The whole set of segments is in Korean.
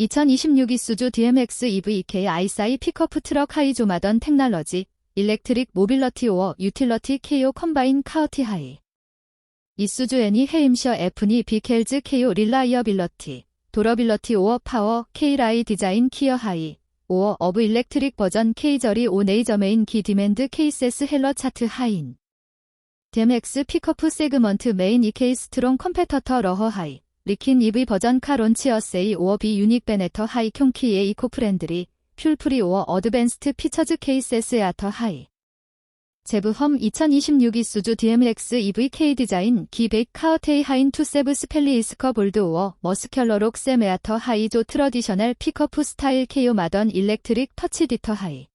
2026 이수주 DMX EV K 아이사이 픽업 트럭 하이조마던 테크놀로지 일렉트릭 모빌러티 오어 유틸러티 KO 컴바인 카우티 하이. 이수주 애니 헤임셔 F니 비켈즈 KO 릴라이어빌러티 도러빌러티 오어 파워 K라이 디자인 키어 하이 오어 어브 일렉트릭 버전 K저리 오 네이저 메인 기 디맨드 케이세스 헬러 차트 하인. DMX 픽어프 세그먼트 메인 EK 스트롱 컴페터터 러허 하이 리킨 EV 버전 카 론치어세이 오어 비 유닉 베네터 하이 켐키의 이코 프렌드리 퓰프리 오어 어드밴스트 피처즈 케이세스 아터 하이. 제브험 2026 이수주 DMX EVK 디자인 기백 카어테이 하인 투세브 스펠리 이스커 볼드 오어 머스큘러록 세메아터 하이조 트러디셔널 픽어프 스타일 케오 마던 일렉트릭 터치 디터 하이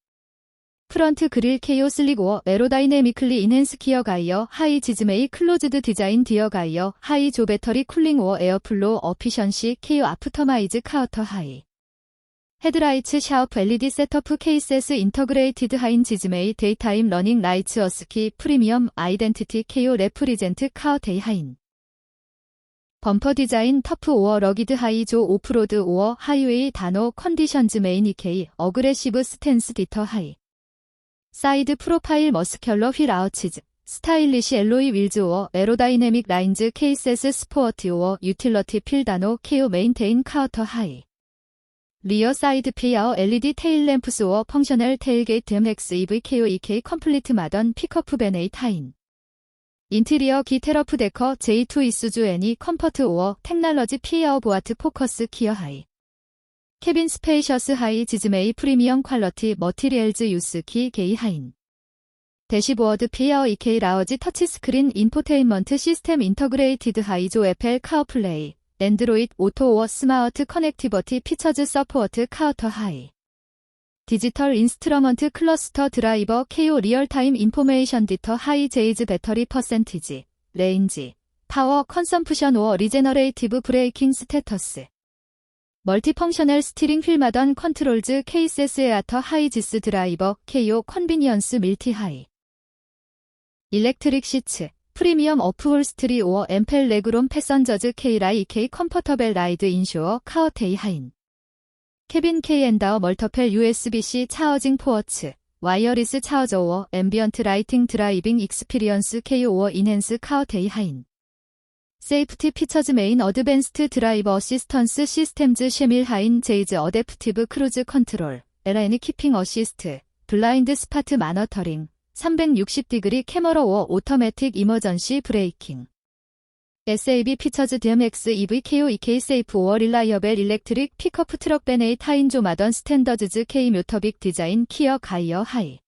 프런트 그릴 케오 슬릭 오어 에로다이내미클리 인핸스 기어 가이어 하이 지즈메이 클로즈드 디자인 디어 가이어 하이 조 배터리 쿨링 오어 에어플로 어피션시 케오 아프터마이즈 카우터 하이. 헤드라이츠 샤우프 LED 셋어프 케이세스 인터그레이티드 하인 지즈메이 데이타임 러닝 라이츠 어스키 프리미엄 아이덴티티 케오 레프리젠트 카우테이 하인. 범퍼 디자인 터프 오어 러기드 하이조 오프로드 오어 하이웨이 단호 컨디션즈 메인 이케이 어그레시브 스탠스 디터 하이 사이드 프로파일 머스큘러 휠 아우치즈 스타일리시 엘로이 윌즈 오어 에로다이내믹 라인즈 케이세스 스포어티 오어 유틸러티 필다노 케오 메인테인 카우터 하이. 리어 사이드 피아어 LED 테일 램프스 오어 펑셔널 테일게이트 MX EV KO2K 컴플리트 마던 픽어프 베네이 타인. 인테리어 기 테러프 데커 J2 이수주 애니 컴퍼트 오어 teknolo지 피아어 보아트 포커스 키어 하이 케빈 스페이셔스 하이 지즈메이 프리미엄 퀄러티 머티리얼즈 유스 키 게이 하인. 대시보어드 피아어 EK 라어지 터치스크린 인포테인먼트 시스템 인터그레이티드 하이조 에펠 카어플레이. 앤드로이드 오토오어 스마트 커넥티버티 피처즈 서포트 카우터 하이. 디지털 인스트러먼트 클러스터 드라이버 KO 리얼타임 인포메이션 디터 하이 제이즈 배터리 퍼센티지. 레인지. 파워 컨섬프션 오어 리제너레이티브 브레이킹 스테터스 멀티펑셔널 스티링 휠 마던 컨트롤즈 케이세스 에아터 하이지스 드라이버 KO 컨비니언스 밀티 하이. 일렉트릭 시츠 프리미엄 어프홀스트리 오어 엠펠 레그롬 패선저즈 K라이 K 컴퍼터벨 라이드 인쇼어 카어테이 하인. 케빈 K 엔다어 멀터펠 USB-C 차어징 포어츠 와이어리스 차어저 오어 앰비언트 라이팅 드라이빙 익스피리언스 K 오어 인핸스 카어테이 하인 세이프티 피처즈 메인 어드밴스트 드라이버 어시스턴스 시스템즈 쉐밀 하인 제이즈 어댑티브 크루즈 컨트롤 LN 키핑 어시스트 블라인드 스파트 마너터링 360디그리 캐머러 오어 오토매틱 이머전시 브레이킹 SAB 피처즈 DMX EV KO EK 세이프 오어 릴라이어벨 일렉트릭 픽업 트럭 베네이 타인조 마던 스탠더즈즈 K 묘터빅 디자인 키어 가이어 하이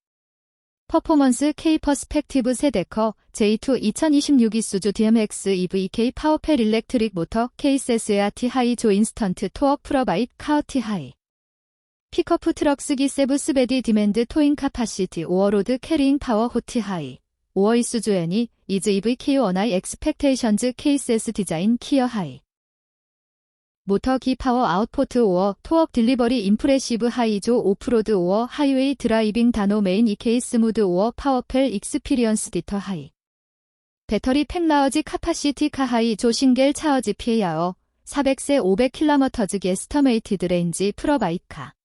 퍼포먼스 K 퍼스펙티브 세데커 J2 2026 이수주 DMX EV K 파워펠 일렉트릭 모터 KSSAT 하이 조 인스턴트 토어 프로바이트 카우티 하이 픽어프 트럭 쓰기 세브 스베디 디맨드 토잉 카파시티 오어로드 캐리잉 파워 호티 하이 오어 이수주 애니 이즈 EV 키오 어나이 엑스펙테이션즈 케이스스 디자인 키어 하이 모터 기 파워 아웃포트 오어 토억 딜리버리 임프레시브 하이조 오프로드 오어 하이웨이 드라이빙 다노 메인 EK 스무드 오어 파워펠 익스피리언스 디터 하이. 배터리 팩라어지 카파시티 카하이 조 싱겔 차어지 피에야어 400세 500km 게스터메이티드 레인지 프로바이카